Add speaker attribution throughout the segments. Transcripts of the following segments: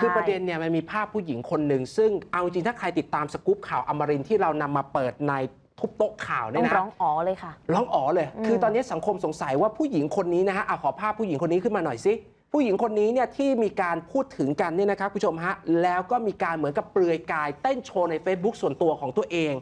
Speaker 1: คือประเด็นเนี่ยมันมีภาพผู้หญิงคนหนึ่ง ซึ่งเอาจริงถ้าใครติดตามสกู๊ปข่าวอมรินทร์ที่เรานำมาเปิดในทุบโต๊ะข่าว
Speaker 2: ต้
Speaker 1: เนี่
Speaker 2: อยง
Speaker 1: นะ
Speaker 2: ร้องอ๋อเลยค่ะ
Speaker 1: ร้องอ๋อเลย
Speaker 2: อืม
Speaker 1: คือตอนนี้สังคมสงสัยว่าผู้หญิงคนนี้นะฮะเอาขอภาพผู้หญิงคนนี้ขึ้นมาหน่อยสิ ผู้หญิงคนนี้เนี่ยที่มีการพูดถึงกันเนี่ยนะครับคุณผู้ชมฮะแล้วก็มีการเหมือนกับเปลือยกายเต้นโชว์ใน Facebook ส่วนตัวของตัวเอง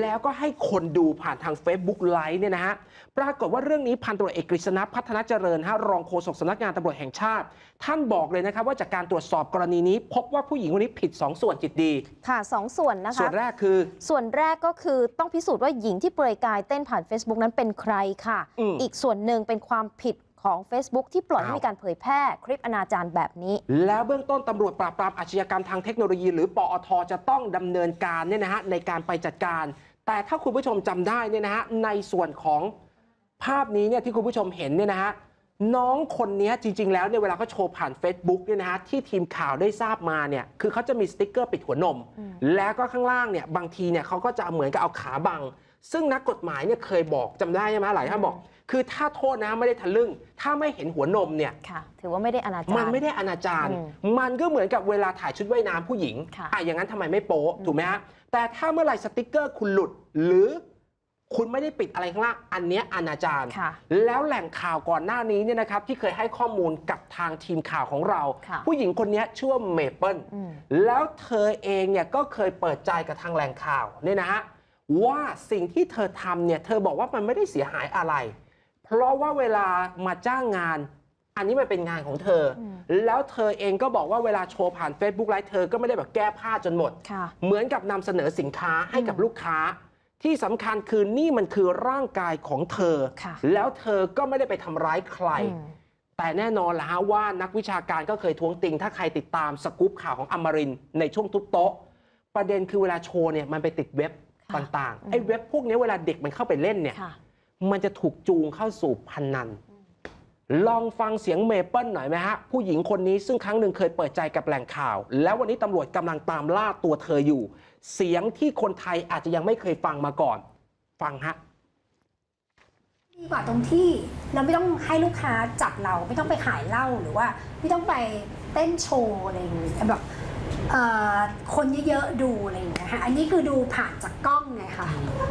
Speaker 1: แล้วก็ให้คนดูผ่านทาง Facebook ไลฟ์เนี่ยนะฮะปรากฏว่าเรื่องนี้พันตำรวจเอกกฤษณะพัฒนาเจริญฮะรองโฆษกสำนักงานตำรวจแห่งชาติ ท่านบอกเลยนะครับว่าจากการตรวจสอบกรณีนี้ พบว่าผู้หญิงคนนี้ผิดสองส่วนจิตดี
Speaker 2: ค่ะสองส่วนนะ
Speaker 1: ส่ว
Speaker 2: คะ
Speaker 1: นแรกคือ
Speaker 2: ส่วนแรกก็คือต้องพิสูจน์ว่าหญิงที่เปลือยกายเต้นผ่าน Facebook นั้นเป็นใครค่ะ
Speaker 1: อืม
Speaker 2: อีกส่วนหนึ่งเป็นความผิด ของ Facebook ที่ปล่อยให้
Speaker 1: อ้าว
Speaker 2: มีการเผยแพร่คลิปอนาจารแบบนี้
Speaker 1: แล้วเบื้องต้นตำรวจปราบปรามอาชญากรรมทางเทคโนโลยี หรือปอทจะต้องดำเนินการเนี่ยนะฮะในการไปจัดการ แต่ถ้าคุณผู้ชมจำได้เนี่ยนะฮะในส่วนของภาพนี้เนี่ยที่คุณผู้ชมเห็นเนี่ยนะฮะน้องคนนี้จริง ๆ แล้วเนี่ยเวลาเขาโชว์ผ่าน Facebook เนี่ยนะฮะที่ทีมข่าวได้ทราบมาเนี่ยคือเขาจะมีสติ๊กเกอร์ปิดหัวนม
Speaker 2: อืม
Speaker 1: แล้วก็ข้างล่างเนี่ยบางทีเนี่ยเขาก็จะเหมือนกับเอาขาบัง ซึ่งนักกฎหมายเนี่ยเคยบอกจำได้ใช่ไหมหลายท่านบอก คือถ้าโทษนะไม่ได้ทะลึ่ง ถ้าไม่เห็นหัวนมเนี่ย
Speaker 2: ค่ะ ถือว่าไม่ได้อนาจาร
Speaker 1: มันไม่ได้อนาจาร
Speaker 2: อืม
Speaker 1: มันก็เหมือนกับเวลาถ่ายชุดว่ายน้ำผู้หญิง
Speaker 2: ค่ะ
Speaker 1: อะอย่างนั้นทำไมไม่โป๊ะถูกไหมฮะแต่ถ้าเมื่อไหร่สติกเกอร์คุณหลุด หรือคุณไม่ได้ปิดอะไรข้างล่างอันเนี้ยอนาจาร
Speaker 2: ค่ะ
Speaker 1: แล้วแหล่งข่าวก่อนหน้านี้เนี่ยนะครับที่เคยให้ข้อมูลกับทางทีมข่าวของเรา
Speaker 2: ค่ะ
Speaker 1: ผู้หญิงคนนี้ชื่อว่าเมเปิล
Speaker 2: อืม
Speaker 1: แล้วเธอเองเนี่ยก็เคยเปิดใจกับทางแหล่งข่าวเนี่ยนะฮะ ว่าสิ่งที่เธอทำเนี่ยเธอบอกว่ามันไม่ได้เสียหายอะไร เพราะว่าเวลามาจ้างงาน อันนี้มันเป็นงานของเธออ
Speaker 2: ม
Speaker 1: แล้วเธอเองก็บอกว่าเวลาโชว์ผ่าน Facebook ไลฟ์เธอก็ไม่ได้แบบแก้ผ้าจนหมด
Speaker 2: ค่ะ
Speaker 1: เหมือนกับนำเสนอสินค้าให้กับ
Speaker 2: อืม
Speaker 1: ลูกค้า ที่สำคัญคือนี่มันคือร่างกายของเธอ
Speaker 2: ค่ะ
Speaker 1: แล้วเธอก็ไม่ได้ไปทำร้ายใคร
Speaker 2: อืม
Speaker 1: แต่แน่นอนละฮะว่านักวิชาการก็เคยท้วงติง ถ้าใครติดตามสกู๊ปข่าวของอมรินทร์ในช่วงทุบโต๊ะ ประเด็นคือเวลาโชว์เนี่ยมันไปติดเว็บ
Speaker 2: ค่ะ
Speaker 1: ต่าง
Speaker 2: อื
Speaker 1: ๆ
Speaker 2: ม
Speaker 1: ไอ้เว็บพวกนี้เวลาเด็กมันเข้าไปเล่นเนี่ย
Speaker 2: ค่ะ
Speaker 1: มันจะถูกจูงเข้าสู่พันนัน ลองฟังเสียงเมเปิลหน่อยไหมฮะ ผู้หญิงคนนี้ซึ่งครั้งหนึ่งเคยเปิดใจกับแหล่งข่าว แล้ววันนี้ตำรวจกำลังตามล่าตัวเธออยู่ เสียงที่คนไทยอาจจะยังไม่เคยฟังมาก่อน ฟังฮะ
Speaker 3: ดีกว่าตรงที่เราไม่ต้องให้ลูกค้าจับเราไม่ต้องไปขายเหล้าหรือว่าไม่ต้องไปเต้นโชว์อะไรอย่างเงี้ยแบบเอ่อ คนเยอะๆดูอะไรอย่างเงี้ยค่ะอันนี้คือดูผ่านจากกล้องไงค่ะ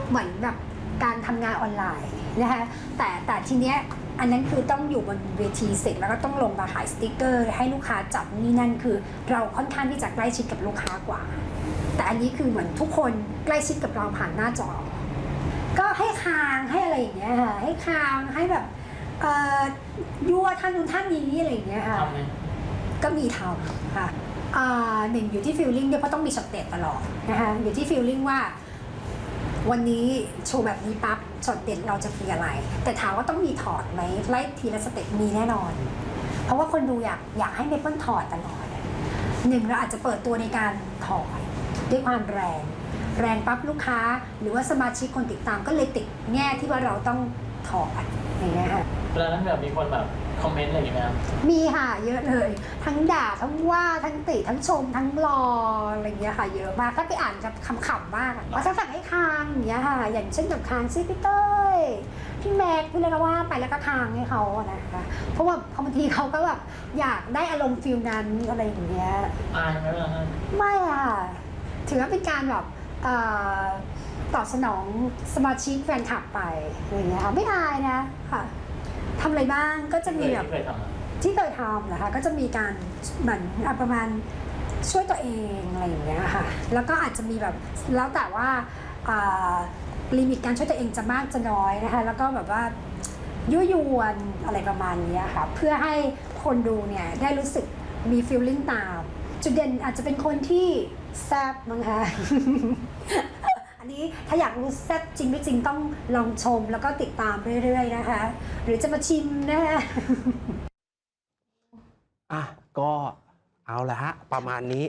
Speaker 3: เหมือนแบบการทำงานออนไลน์นะคะแต่แต่ทีเนี้ยอันนั้นคือต้องอยู่บนเวทีเสร็จแล้วก็ต้องลงมาขายสติกเกอร์ ให้ลูกค้าจับนี่นั่นคือ เราค่อนข้างที่จะใกล้ชิดกับลูกค้ากว่า แต่อันนี้คือเหมือนทุกคนใกล้ชิดกับเราผ่านหน้าจอ ก็ให้คางให้อะไรอย่างเงี้ยค่ะให้คางให้แบบเอ่อยั่วท่านนู้นท่านนี้อะไรอย่างเงี้ยค่ะ
Speaker 4: ทำไหม
Speaker 3: ก็มีทำค่ะอ่า หนึ่งอยู่ที่ฟิลลิ่งด้วยเพราะต้องมีช็อตเด็ดตลอดนะคะอยู่ที่ฟิลลิ่งว่าวันนี้โชว์แบบนี้ปั๊บช็อตเด็ดเราจะมีอะไร แต่ถามว่าต้องมีถอดไหมไล่ทีละสเต็ปมีแน่นอน เพราะว่าคนดูอยากอยากให้เมเปิลถอดตลอดหนึ่งเราอาจจะเปิดตัวในการถอดด้วยความแรง แรงปั๊บลูกค้า หรือว่าสมาชิกคนติดตามก็เลยติดแง่ที่ว่าเราต้องถอดอย่างเงี้ยค่ะ
Speaker 4: เวลานั้นแบบมีคนแบบคอมเมนต์อะไรอย่างเงี้ยไหมครับ
Speaker 3: มีค่ะเยอะเลย ทั้งด่าทั้งว่าทั้งติทั้งชม ทั้งรออะไรอย่างเงี้ยค่ะ เยอะมากถ้าไปอ่านจะขำๆมากอะว่าถ้าสั่งให้คางอย่างเงี้ยค่ะ อย่างเช่นแบบคางซิพี่เต้ยพี่แม็กพี่เลยก็ว่าไปแล้วก็คางให้เขาอะนะคะเพราะว่าบางทีเขาก็แบบอยากได้อารมณ์ฟิลนั้นอะไรอย่างเงี้ย
Speaker 4: อายไหมเวลานั้น
Speaker 3: ไม่อะถือว่าเป็นการแบบเอ่อตอบสนองสมาชิกแฟนคลับไปอะไรอย่างเงี้ยค่ะไม่อายนะค่ะ ทำอะไรบ้างก็จะมีแบบ
Speaker 4: ที่เคยทำอะ
Speaker 3: ที่เคยทำนะคะก็จะมีการเหมือนอะประมาณช่วยตัวเองอะไรอย่างเงี้ยค่ะ แล้วก็อาจจะมีแบบแล้วแต่ว่าลิมิตการช่วยตัวเองจะมากจะน้อยนะคะ แล้วก็แบบว่ายั่วยวนอะไรประมาณเนี้ยค่ะ เพื่อให้คนดูเนี่ยได้รู้สึกมีฟีลลิ่งตาม จุดเด่นอาจจะเป็นคนที่แซบมั้งคะ อันนี้ถ้าอยากรู้แซ่บจริงไม่จริงต้องลองชมแล้วก็ติดตามเรื่อยๆนะคะ หรือจะมาชิมนะคะ
Speaker 1: อะก็เอาละฮะ ประมาณนี้